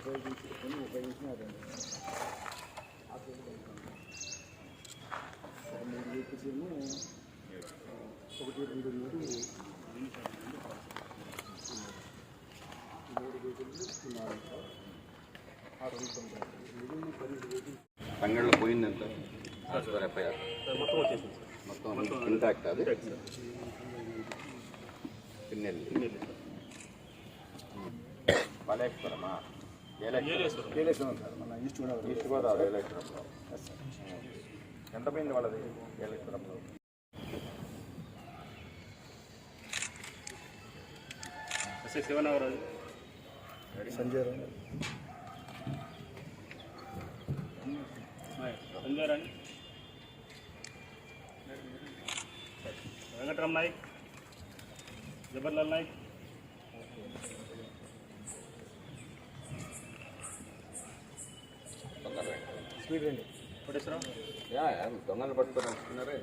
ఉపయోగించుకొని ఉపయోగించినారండి ఒక మూడు ఏమో ఒకటి రెండు మూడు మూడు వెహికల్స్ నాలుగు ఆరు రెండు తొమ్మిది మిగిలిన పన్నెండు వెహికల్స్ తంగళ్ళలో పోయింది ఎంత సార్ ఎఫ్ఐఆర్ మొత్తం వచ్చేసింది సార్ మొత్తం ఇంటాక్ట్ అది పిన్నెల్లి పాలేశ్వరమా ఈస్ట్ గోదావరి ఈస్ట్ గోదావరి ఏలేశ్వరంలో ఎంత పోయింది వాళ్ళది? ఏలేశ్వరంలో సంజయ్ రావు. సంజయ్ రాణి వెంకటరామ్ నాయక్. జబర్లాల్ నాయక్. స్పీడ్ రండి యా, దొంగలు పట్టుకొని వస్తున్నారే.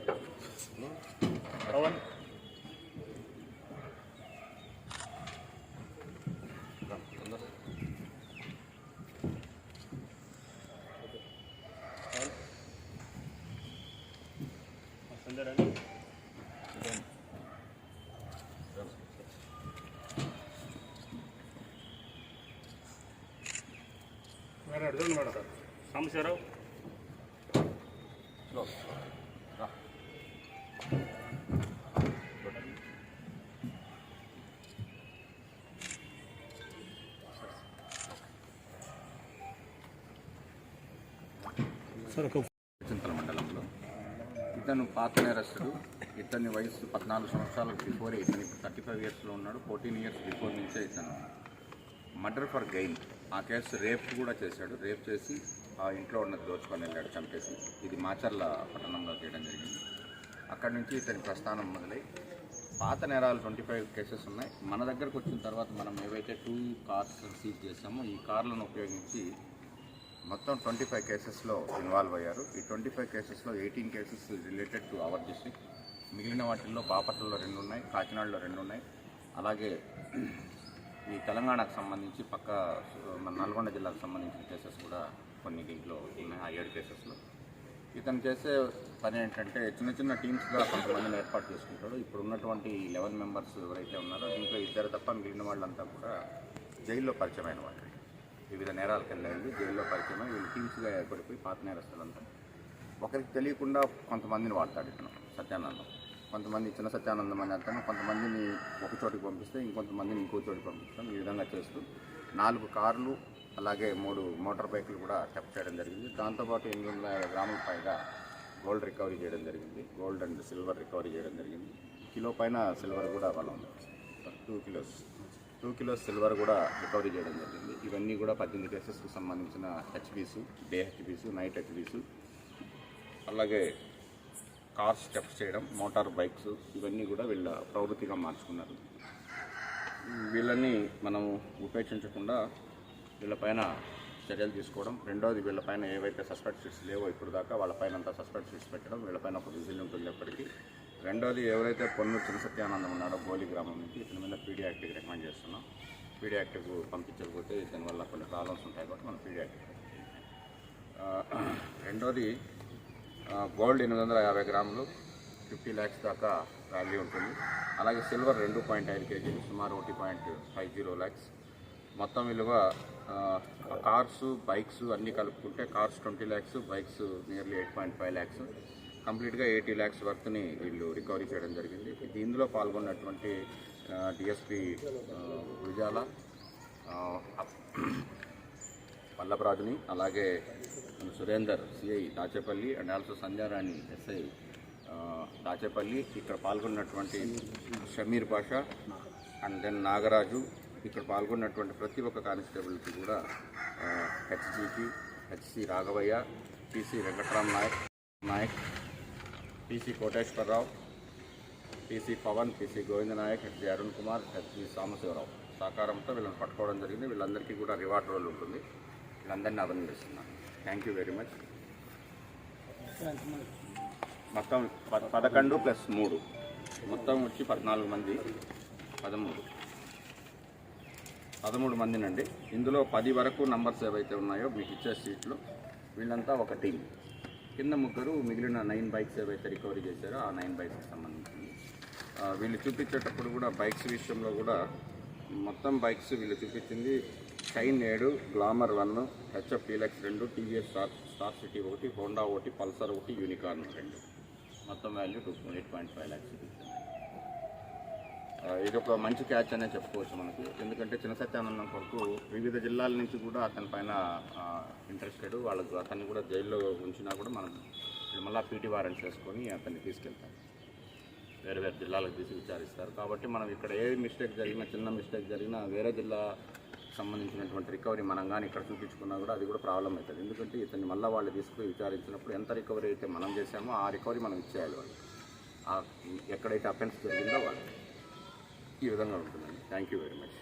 పవన్ మేడం. సార్ సాంబశివరావు చింతల మండలంలో ఇతను పాత నేరస్తుడు ఇతని వయసు పద్నాలుగు సంవత్సరాల బిఫోర్ ఇతను ఇప్పుడు థర్టీ ఫైవ్ ఇయర్స్లో ఉన్నాడు. ఫోర్టీన్ ఇయర్స్ బిఫోర్ నుంచే ఇతను. మర్డర్ ఫర్ గెయిన్ ఆ కేసు రేప్ కూడా చేశాడు. రేప్ చేసి ఆ ఇంట్లో ఉన్నది దోచుకొని వెళ్ళాడు చంపేసి. ఇది మాచర్ల పట్టణంలో చేయడం జరిగింది. అక్కడి నుంచి ఇతని ప్రస్థానం మొదలై పాత నేరాలు ట్వంటీ ఫైవ్ కేసెస్ ఉన్నాయి. మన దగ్గరకు వచ్చిన తర్వాత మనం ఏవైతే టూ కార్స్ సీజ్ చేసామో ఈ కార్లను ఉపయోగించి మొత్తం ట్వంటీ ఫైవ్ కేసెస్లో ఇన్వాల్వ్ అయ్యారు. ఈ ట్వంటీ ఫైవ్ కేసెస్లో eighteen cases related to our district. మిగిలిన వాటిల్లో బాపట్లలో రెండు ఉన్నాయి కాకినాడలో రెండు ఉన్నాయి. అలాగే ఈ తెలంగాణకు సంబంధించి పక్క మన నల్గొండ జిల్లాకు సంబంధించిన కేసెస్ కూడా కొన్ని దీంట్లో ఉన్నాయి ఆ ఏడు కేసెస్లో. ఇతను చేసే పని ఏంటంటే చిన్న చిన్న టీమ్స్గా కొంతమందిని ఏర్పాటు చేసుకుంటాడు. ఇప్పుడు ఉన్నటువంటి లెవెన్ మెంబర్స్ ఎవరైతే ఉన్నారో దీంట్లో ఇద్దరు తప్ప మిగిలిన వాళ్ళంతా కూడా జైల్లో పరిచయమైన వాళ్ళు. వివిధ నేరాలకు వెళ్ళి జైల్లో పరిచయమై వీళ్ళు టీమ్స్గా ఏర్పడిపోయి పాత నేరస్తులంతా. ఒకరికి తెలియకుండా కొంతమందిని వాడతాడు ఇతను సత్యానందం. కొంతమంది చిన్న సత్యానందం అని అర్థం కొంతమందిని ఒక చోటికి పంపిస్తే ఇంకొంతమందిని ఇంకో చోటికి పంపిస్తాం. ఈ విధంగా చేస్తూ నాలుగు కార్లు అలాగే మూడు మోటార్ బైకులు కూడా టెప్ చేయడం జరిగింది. దాంతోపాటు ఎనిమిది వందల యాభై గ్రాముల పైగా గోల్డ్ రికవరీ చేయడం జరిగింది. గోల్డ్ అండ్ సిల్వర్ రికవరీ చేయడం జరిగింది. కిలో పైన సిల్వర్ కూడా వాళ్ళ ఉంది. Two kilos two kilos silver కూడా రికవరీ చేయడం జరిగింది. ఇవన్నీ కూడా పద్దెనిమిది కేసెస్కి సంబంధించిన హెచ్బీసు డే హెచ్బీసు నైట్ హెచ్బీసు అలాగే కార్ స్టెప్స్ చేయడం మోటార్ బైక్స్ ఇవన్నీ కూడా వీళ్ళ ప్రవృత్తిగా మార్చుకున్నారు. వీళ్ళని మనం ఉపేక్షించకుండా వీళ్ళపైన చర్యలు తీసుకోవడం. రెండోది వీళ్ళపైన ఏవైతే సస్పెక్ట్ షీట్స్ లేవో ఇప్పుడు దాకా వాళ్ళపైన అంతా సస్పెక్ట్ షీట్స్ పెట్టడం వీళ్ళపైన ఒక విజిల్ ఉంటుంది ఎప్పటికీ రెండోది ఎవరైతే పొన్ను చిన్న ఉన్నాడో గోలి గ్రామం నుంచి ఇతని మీద పీడీ యాక్ట్కి రికమెండ్ చేస్తున్నాం. పీడీ యాక్ట్కు పంపించకపోతే ఇతని వల్ల కొన్ని ప్రాబ్లమ్స్ ఉంటాయి కాబట్టి మనం పీడీ యాక్ట్ రెండోది గోల్డ్ ఎనిమిది వందల యాభై గ్రాములు ఫిఫ్టీ ల్యాక్స్ దాకా వాల్యూ ఉంటుంది. అలాగే సిల్వర్ రెండు పాయింట్ ఐదు కేజీలు సుమారు ఒకటి పాయింట్ ఫైవ్ జీరో ల్యాక్స్ మొత్తం విలువ కార్స్ బైక్స్ అన్నీ కలుపుకుంటే cars twenty lakhs bikes nearly eight point five lakhs. కంప్లీట్గా ఎయిటీ ల్యాక్స్ వర్క్ని వీళ్ళు రికవరీ చేయడం జరిగింది. దీనిలో పాల్గొన్నటువంటి డిఎస్పి గురిజాల పల్లభరాజుని అలాగే Surender CI Dachepalli and also Sandhyarani SI Dachepalli. ఇక్కడ పాల్గొన్నటువంటి షమీర్ పాష అండ్ దెన్ నాగరాజు ఇక్కడ పాల్గొన్నటువంటి ప్రతి ఒక్క కానిస్టేబుల్కి కూడా హెచ్జికి HC Raghavaiah PC Venkatram Nayak Nayak PC Koteswararao PC Pavan PC Govinda Nayak HG Arun Kumar HG Sambasivarao. సహకారంతో వీళ్ళని పట్టుకోవడం జరిగింది. వీళ్ళందరికీ కూడా రివార్డ్ రోల్ ఉంటుంది. వీళ్ళందరినీ అభినందిస్తున్నాను. థ్యాంక్ యూ వెరీ మచ్ మొత్తం ప- పదకొండు ప్లస్ మూడు. మొత్తం వచ్చి పద్నాలుగు మంది. పదమూడు. పదమూడు మందినండి. ఇందులో పది వరకు నంబర్స్ ఏవైతే ఉన్నాయో మీకు ఇచ్చే సీట్లు వీళ్ళంతా ఒక టీం. కింద ముగ్గురు మిగిలిన నైన్ బైక్స్ ఏవైతే రికవరీ చేశారో ఆ నైన్ బైక్స్కి సంబంధించింది. వీళ్ళు చూపించేటప్పుడు కూడా బైక్స్ విషయంలో కూడా మొత్తం బైక్స్ వీళ్ళు చూపించింది. షైన్ ఏడు గ్లామర్ వన్ హెచ్ఎఫ్ డీలక్స్ రెండు టీవీఎస్ స్టార్ స్టార్ సిటీ ఒకటి హోండా ఒకటి పల్సర్ ఒకటి యూనికార్న్ రెండు. మొత్తం value two eight point five lakhs. ఇది ఒక మంచి క్యాచ్ అనే చెప్పుకోవచ్చు మనకి. ఎందుకంటే చిన్న సత్యానందం కొరకు వివిధ జిల్లాల నుంచి కూడా అతని పైన ఇంట్రెస్టెడ్ వాళ్ళకు అతన్ని కూడా జైల్లో ఉంచినా కూడా మనం మళ్ళీ పీటీ వారెంట్ చేసుకొని అతన్ని తీసుకెళ్తాం. వేరే వేరే జిల్లాలకు తీసి విచారిస్తారు. కాబట్టి మనం ఇక్కడ ఏ మిస్టేక్ జరిగినా చిన్న మిస్టేక్ జరిగినా వేరే జిల్లా సంబంధించినటువంటి రికవరీ మనం కానీ ఇక్కడ చూపించుకున్నా కూడా అది కూడా ప్రాబ్లం అవుతుంది. ఎందుకంటే ఇతన్ని మళ్ళీ వాళ్ళు తీసుకుని విచారించినప్పుడు ఎంత రికవరీ అయితే మనం చేశామో ఆ రికవరీ మనం ఇచ్చేయాలి వాళ్ళు ఆ ఎక్కడైతే అఫెన్స్ జరిగిందో వాళ్ళు ఈ విధంగా ఉంటుందండి. Thank you very much